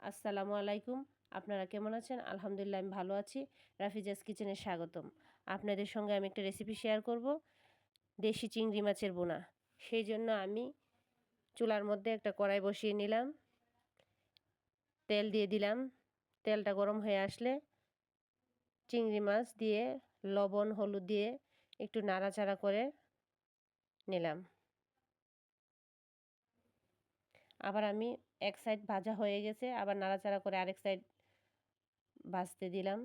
আসসালামু আলাইকুম। আপনারা কেমন আছেন? আলহামদুলিল্লাহ, আমি ভালো আছি। রাফিজাস কিচেনে স্বাগতম। আপনাদের সঙ্গে আমি একটা রেসিপি শেয়ার করব। দেশি চিংড়ি মাছের বোনা। সেই জন্য আমি চুলার মধ্যে একটা কড়াই বসিয়ে নিলাম। তেল দিয়ে দিলাম। তেলটা গরম হয়ে আসলে চিংড়ি মাছ দিয়ে লবণ, হলুদ দিয়ে একটু নাড়াচাড়া করে নিলাম। আবার আমি এক সাইড ভাজা হয়ে গেছে, আবার নাড়াচাড়া করে আরেক সাইড ভাজতে দিলাম।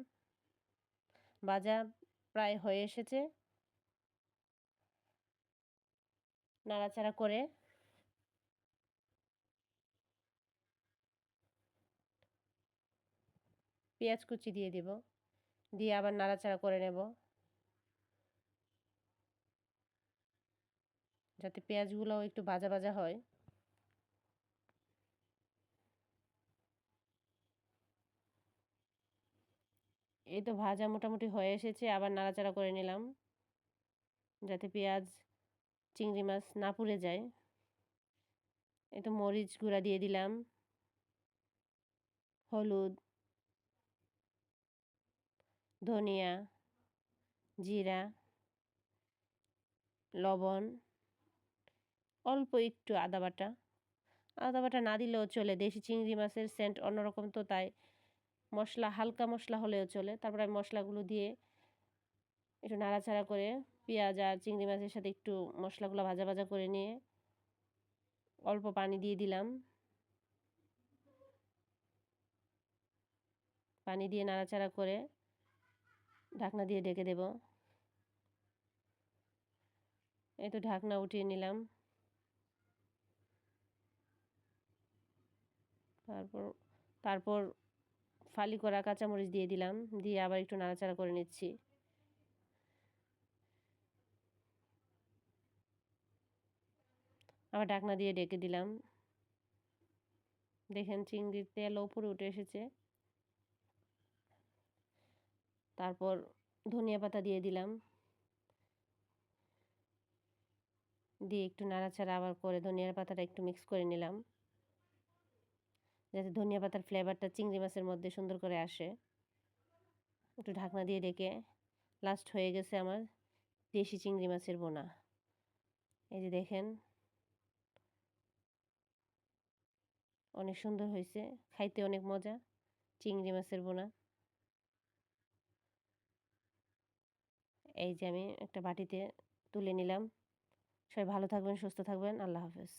ভাজা প্রায় হয়ে এসেছে। নাড়াচাড়া করে পেঁয়াজ কুচি দিয়ে দিব, দিয়ে আবার নাড়াচাড়া করে নেব। যাতে পেঁয়াজগুলোও একটু ভাজা ভাজা হয়। এই তো ভাজা মোটামুটি হয়ে এসেছে, আবার নাড়াচাড়া করে নিলাম। যাতে পেঁয়াজ, চিংড়ি মাছ না পুড়ে যায়। এই তো মরিচ গুঁড়া দিয়ে দিলাম। হলুদ, ধনিয়া, জিরা, লবণ, অল্প একটু আদা বাটা। আদা বাটা না দিলেও চলে, দেশি চিংড়ি মাছের সেন্ট অন্যরকম তো তাই। মশলা, হালকা মশলা হলেও চলে। তারপরে আমি মশলাগুলো দিয়ে একটু নাড়াচাড়া করে পেঁয়াজ আর চিংড়ি মাছের সাথে একটু মশলাগুলো ভাজা ভাজা করে নিয়ে অল্প পানি দিয়ে দিলাম। পানি দিয়ে নাড়াচাড়া করে ঢাকনা দিয়ে ডেকে দেব। এই তো ঢাকনা উঠিয়ে নিলাম। তারপর তারপর ফালি করা কাঁচামরিচ দিয়ে দিলাম, দিয়ে আবার একটু নাড়াচাড়া করে নিচ্ছি। আবার ঢাকনা দিয়ে ডেকে দিলাম। দেখেন চিংড়ির তেল উপরে উঠে এসেছে। তারপর ধনিয়া পাতা দিয়ে দিলাম। দিয়ে একটু নাড়াচাড়া আবার করে ধনিয়ার পাতাটা একটু মিক্স করে নিলাম। যাতে ধনিয়া পাতার ফ্লেভারটা চিংড়ি মাছের মধ্যে সুন্দর করে আসে। একটু ঢাকনা দিয়ে ডেকে লাস্ট হয়ে গেছে আমার দেশি চিংড়ি মাছের বোনা। এই যে দেখেন। অনেক সুন্দর হয়েছে, খাইতে অনেক মজা, চিংড়ি মাছের বোনা। এই যে আমি একটা বাটিতে তুলে নিলাম। সবাই ভালো থাকবেন, সুস্থ থাকবেন, আল্লাহ হাফেজ।